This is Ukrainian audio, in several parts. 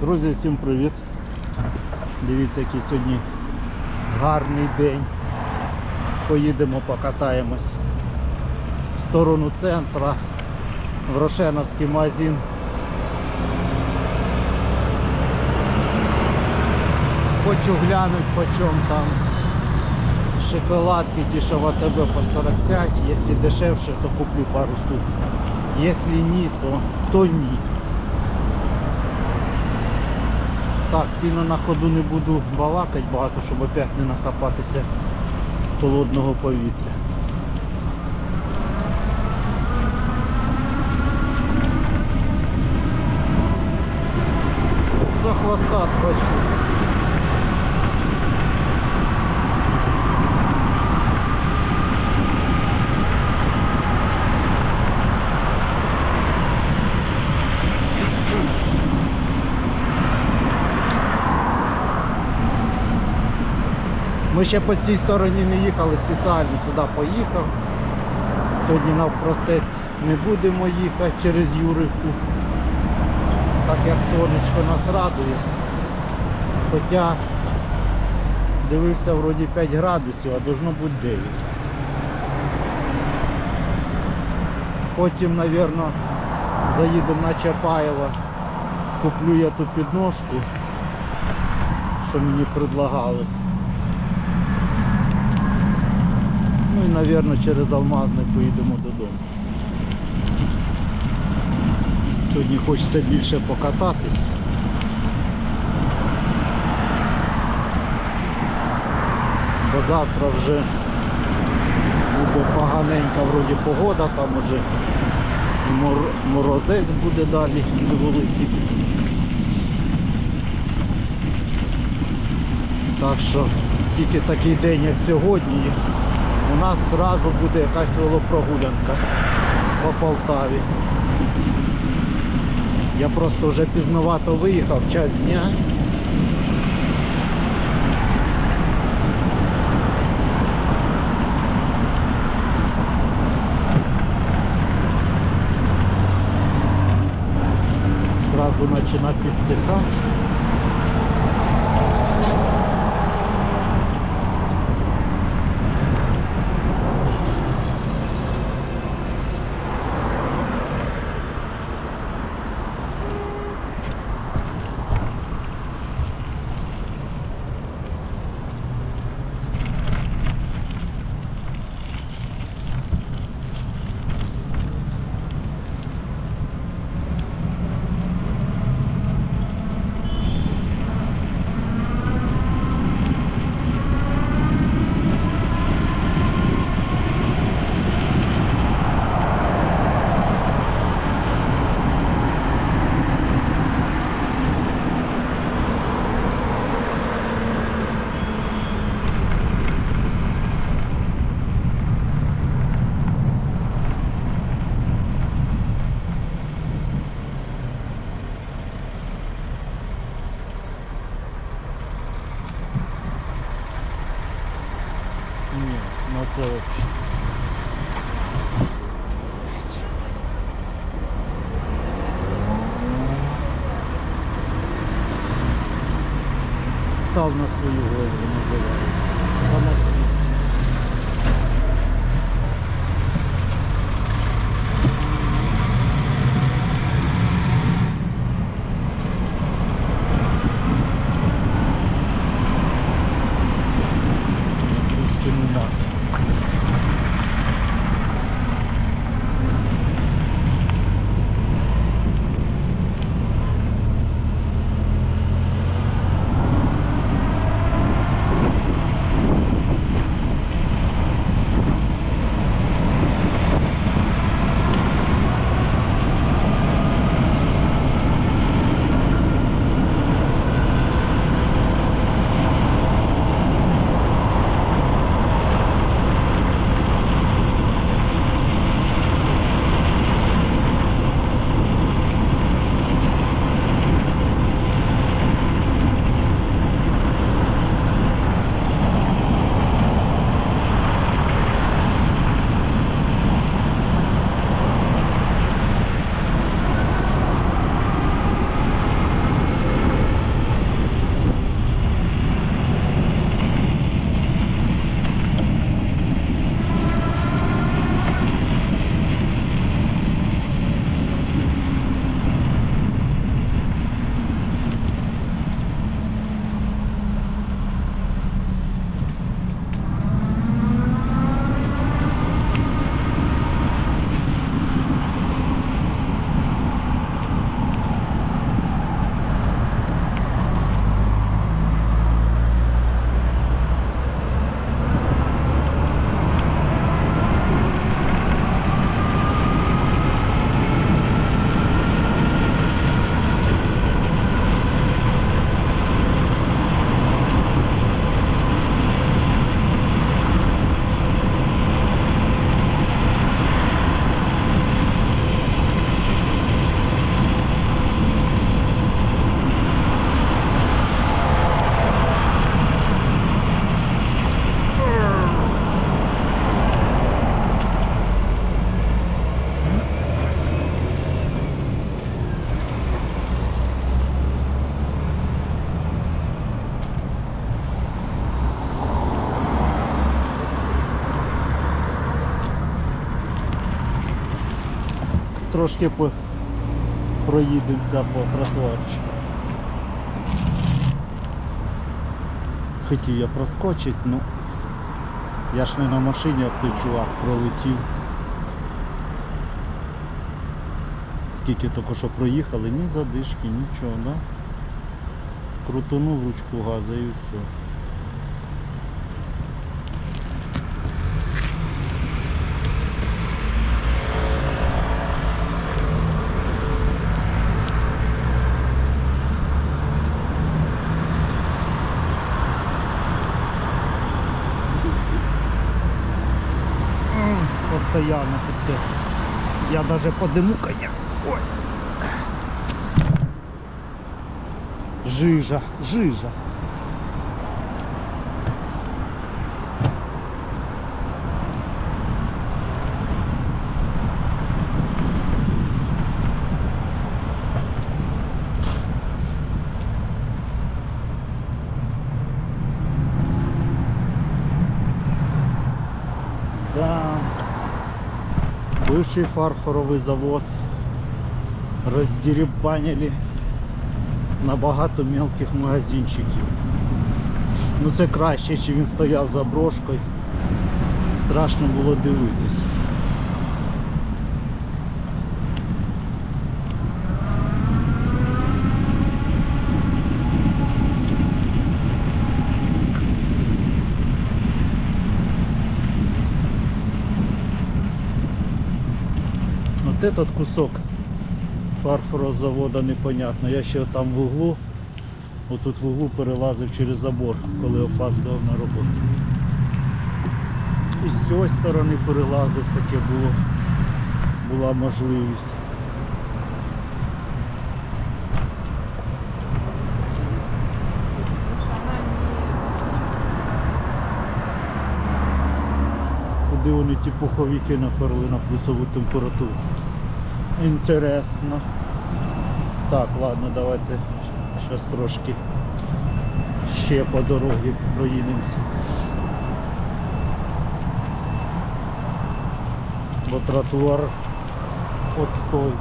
Друзі, всім привіт! Дивіться, який сьогодні гарний день. Поїдемо покатаємось в сторону центра, в Рошеновський магазин. Хочу глянути по чому там шоколадки, ті, що в АТБ по 45, якщо дешевше, то куплю пару штук. Якщо ні, то, то ні. Так, сильно на ходу не буду балакати багато, щоб опять не нахапатися холодного повітря. Ми ще по цій стороні не їхали, спеціально сюди поїхав. Сьогодні навпростець не будемо їхати через Юрівку, так як сонечко нас радує. Хоча дивився вроді 5 градусів, а должно бути 9. Потім, мабуть, заїдемо на Чапаєва, куплю я ту підножку, що мені предлагали. Ну і, мабуть, через Алмазний поїдемо додому. Сьогодні хочеться більше покататись. Бо завтра вже буде поганенька вроді погода, там уже мор- морозець буде далі невеликий. Так що тільки такий день, як сьогодні, у нас одразу буде якась велопрогулянка по Полтаві. Я просто вже пізновато виїхав, час дня. Сразу починає підсихати. Ні, ну трошки по... проїдемося по тротуарчику. Хотів я проскочити, ну я ж не на машині, як той чувак пролетів. Скільки тільки що проїхали, ні задишки, нічого, да? Крутонув ручку газа і все. Постоянно тут це. Я даже подиму коня. Ой. Жижа, жижа. Да. Бывший фарфоровый завод роздеребанили на багато мелких магазинчиків. Ну це краще, чи він стояв за брошкою. Страшно було дивитись. Вот этот кусок фарфорового завода непонятно. Я ще там в углу, отут в углу перелазив через забор, коли опаздував на роботу. І з цієї сторони перелазив, таке було, була можливість. Куди вони ті пуховики наперли на плюсову температуру? Інтересно. Так, ладно, давайте зараз трошки ще по дорозі проїдемося. Бо тротуар отстой.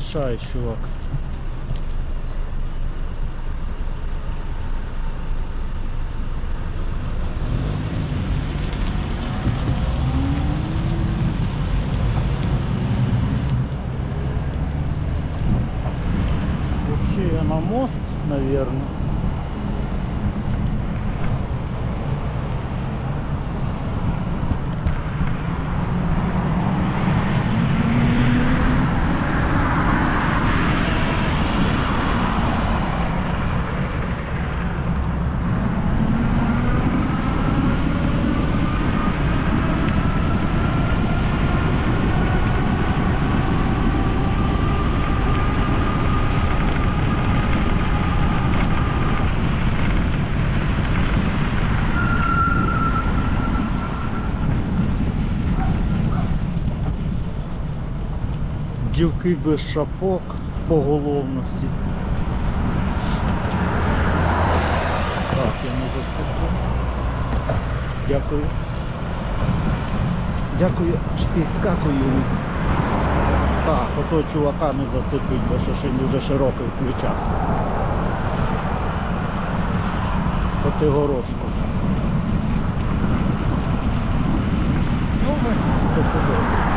Мешаешь, чувак. Вообще я на мост, наверное. Дівки без шапок, поголовно всі. Так, я не зацеплю. Дякую. Дякую, аж підскакую. Так, ото чувака не зацепить, бо що він дуже широкий в плечах. Котигорошко. Ну, ми стопудово.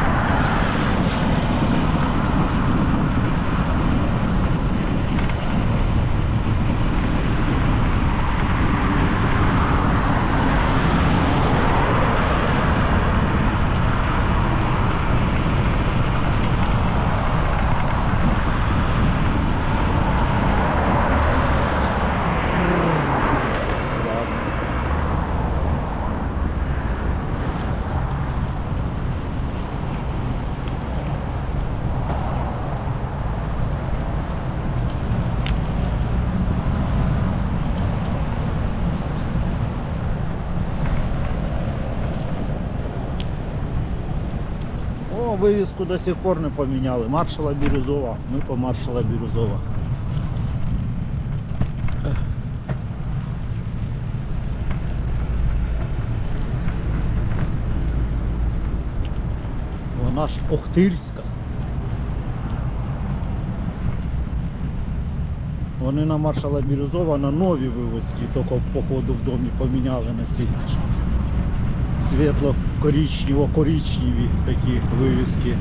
О, вивіску до сих пор не поміняли. Маршала Бірюзова. Ми по маршала Бірюзова. Вона ж Охтирська. Вони на маршала Бірюзова на нові вивозки, тільки походу в домі поміняли на ці світло-коричнево-коричневі такі вивіски.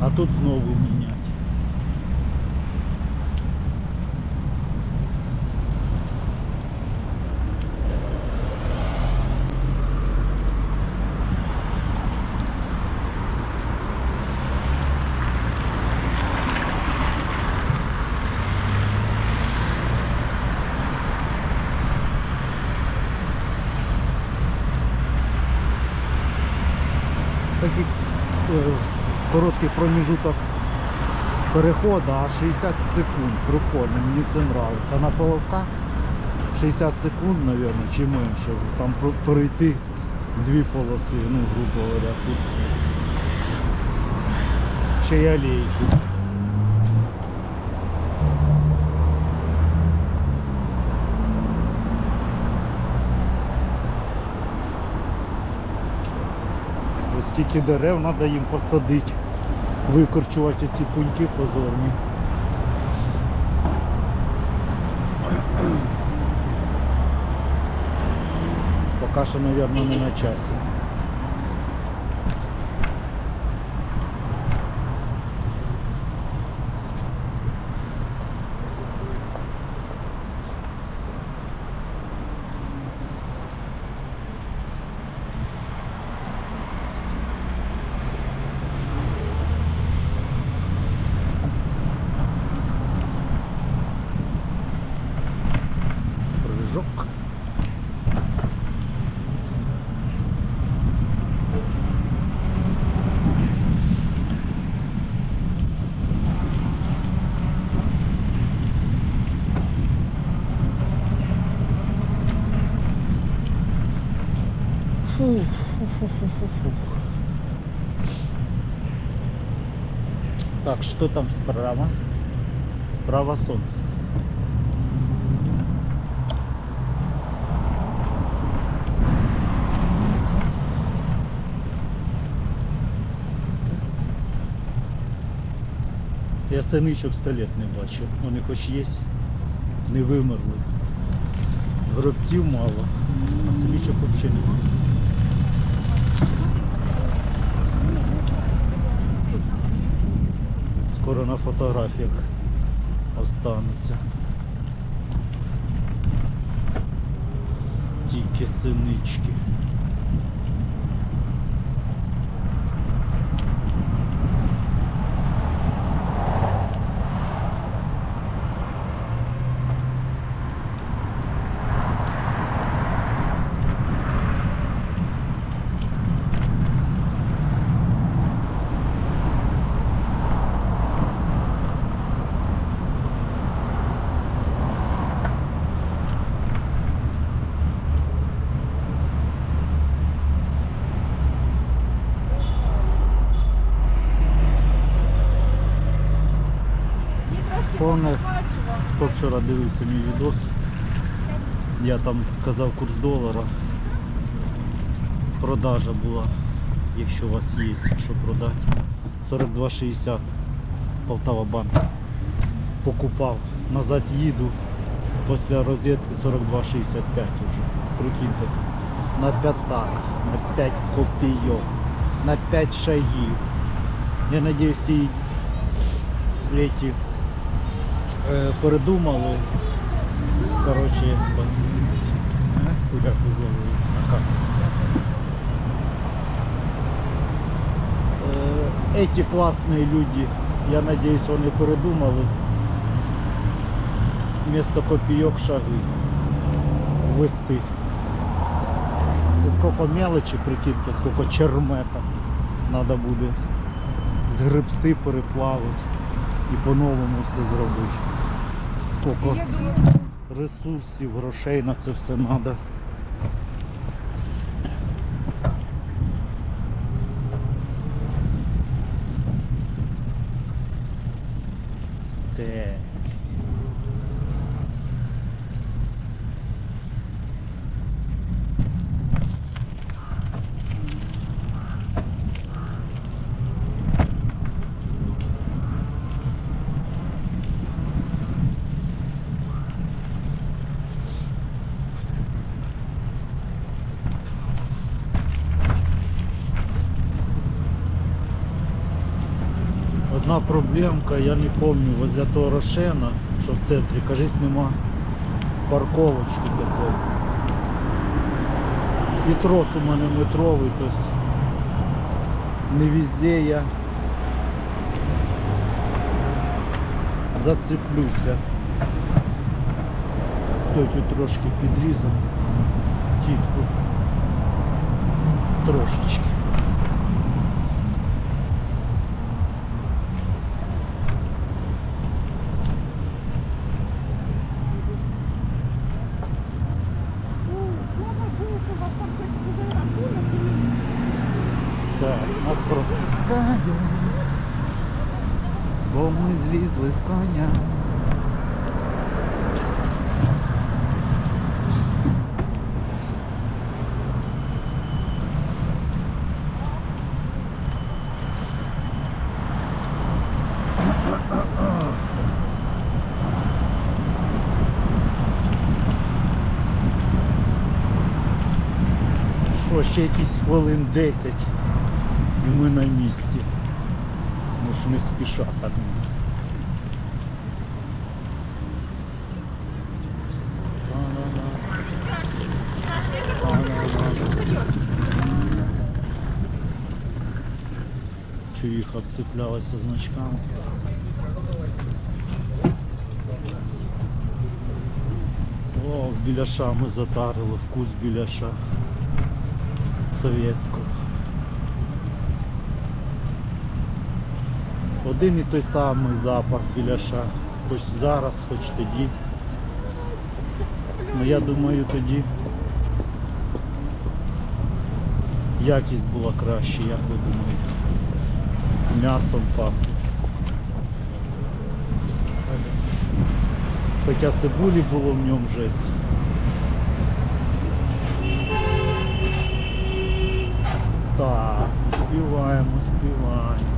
А тут знову короткий проміжуток переходу, а 60 секунд. Прикольно, мені це подобається. На половках 60 секунд, мабуть, чи менше. Там про- перейти дві полоси, ну, грубо говоря, тут ще й алейку. Скільки дерев треба їм посадити, викорчувати ці пуньки позорні. Поки що, мабуть, не на часі. Так, что там справа? Справа солнце. Я синичок сто лет не бачив. Вони хоч є, не вимерли. Гробців мало, а синичок взагалі немає. Скоро на фотографіях остануться. Тільки синички. Повне, хто вчора дивився мій відос, я там казав курс долара. Продажа була, якщо у вас є, що продати. 42,60 Полтава банк. Покупав. Назад їду. Після розетки 42,65 вже. Прикиньте. На п'ятак, на 5 копійок, на 5 шагів. Я надіюсь, ці эти передумали. Коротше, Е, хуяку зловили. Е, Эти классные люди, я надеюсь, вони передумали. Вместо копійок шаги ввести. Це сколько мелочі, прикиньте, сколько чермета треба буде згребсти, переплавити і по-новому все зробити. Думаю, ресурсів, грошей на це все треба. Одна проблемка, я не пам'ятаю, возле того Рошена, що в центрі, кажись, нема парковочки такої. І трос у мене метровий, тобто не везде я зацеплюся. Тетю трошки підрізав, тітку трошечки. Слава Богу, що у вас там хоч буде рахунок і не Так, нас пропускають, бо ми злізли з коня. Що, ще якісь хвилин 10 і ми на місці. Може не спіша так. Чи їх обцеплялися значками? О, біляша ми затарили, вкус біляша совєтського. Один і той самий запах біляша. Хоч зараз, хоч тоді. Ну я думаю тоді якість була краще, як ви думаєте. М'ясом пахне. Хоча цибулі було в ньому жесть. Так, успіваємо, успіваємо.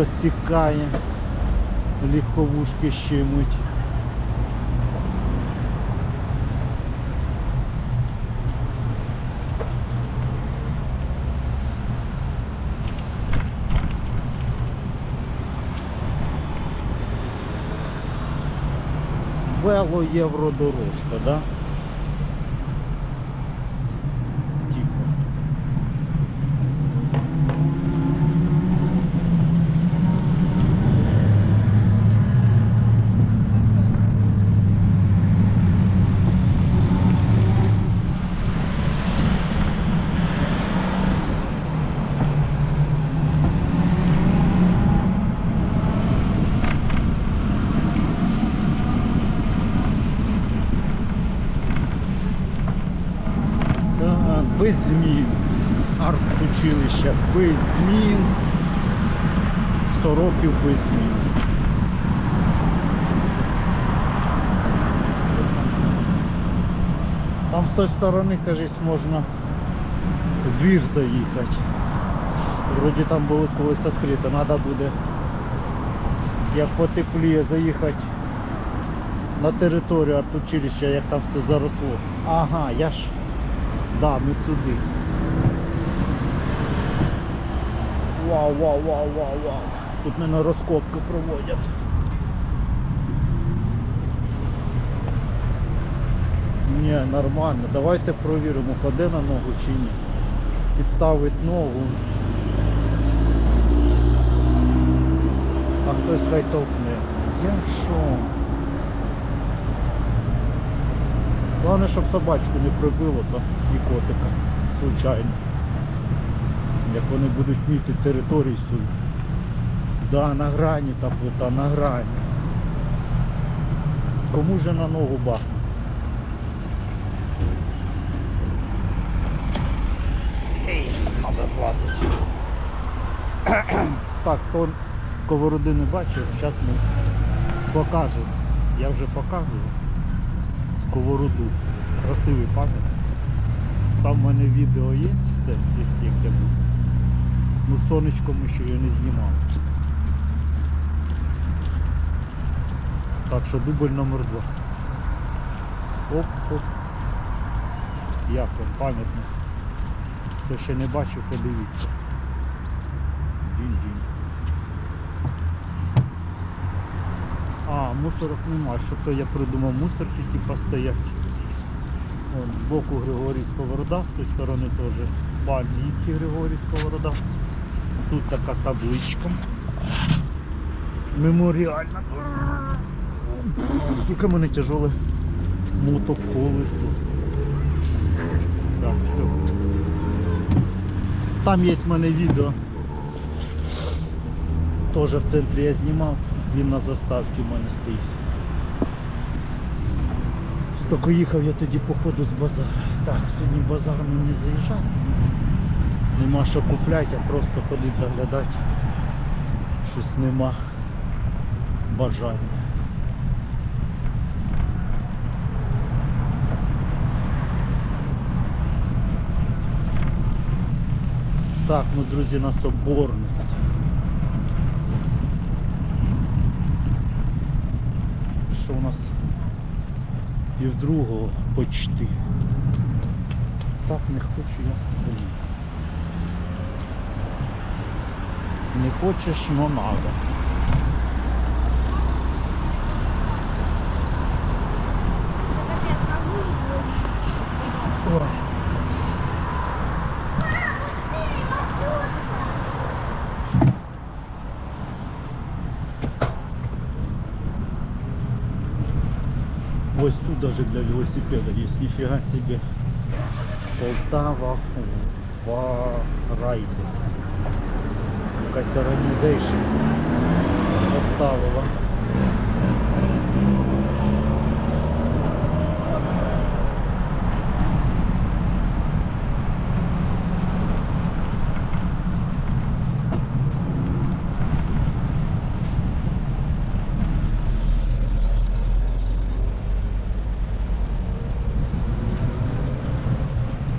Розсікає, легковушки щемить. Вело євродорожка, да? Типа. Так, без змін. Арт-училище без змін. 100 років без змін. Там з тої сторони, кажись, можна в двір заїхати. Вроді там було колись відкрито, треба буде, як потепліє, заїхати на територію артучилища, як там все заросло. Ага, я ж. Да, ми сюди. Вау, вау, вау, вау, вау. Тут мене розкопки проводять. Ні, нормально. Давайте провіримо, кладе на ногу чи ні. Підставить ногу. А хтось хай толкне. Я що? Головне, щоб собачку не прибило там і котика. Случайно. Як вони будуть міти територію свою. Да, на грані та плита, на грані. Кому же на ногу злазити. Так, хто сковороди не бачив, зараз ми покажемо. Я вже показував сковороду. Красивий пам'ятник. Там в мене відео є, це як, як я був. Ну сонечко ми ще його не знімали. Так що дубль номер два. Оп, оп. Як він, пам'ятник. Хто ще не бачив, подивіться. Дінь-дінь. А, мусорок нема, що то я придумав мусорки типа стоять. Вон, збоку Григорій Сковорода, з тої сторони теж по-англійськи Григорій Сковорода. Тут така табличка. Меморіальна. В мене тяжеле мотоколесо. Так, все. Там є в мене відео. Теж в центрі я знімав, він на заставці в мене стоїть. Тільки їхав я тоді по ходу з базару. Так, сьогодні базар мені заїжджати. Нема що купляти, а просто ходити заглядати. Щось нема бажання. Так, ну друзі, на соборність. Що у нас пів другого почти. Так не хочу я. Не хочеш, но надо. Ой. Ось тут даже для велосипеда есть, нифига себе. Полтава Варайдер. Якась організейшн поставила.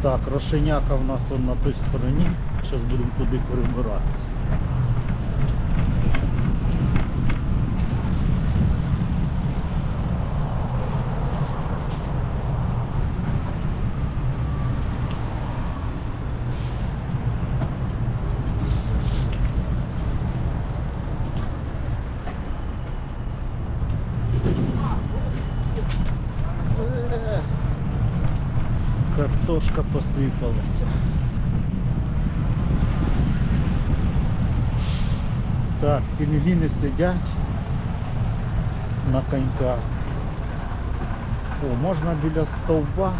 Так, рошеняка в нас он на той стороні. Зараз будемо туди перебиратися. Картошка посипалася. Так, пінгвіни сидять на коньках. О, можна біля стовба.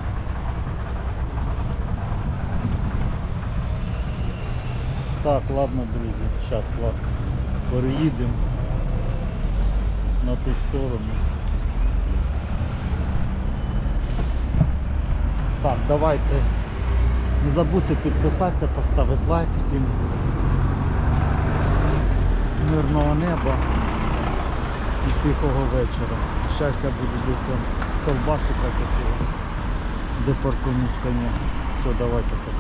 Так, ладно, друзі, зараз ладно. Переїдемо на ту сторону. Так, давайте не забудьте підписатися, поставити лайк всім. Мирного неба і тихого вечора. Зараз я буду до цього стовба шукати якогось, де паркунуть коня. Все, давайте.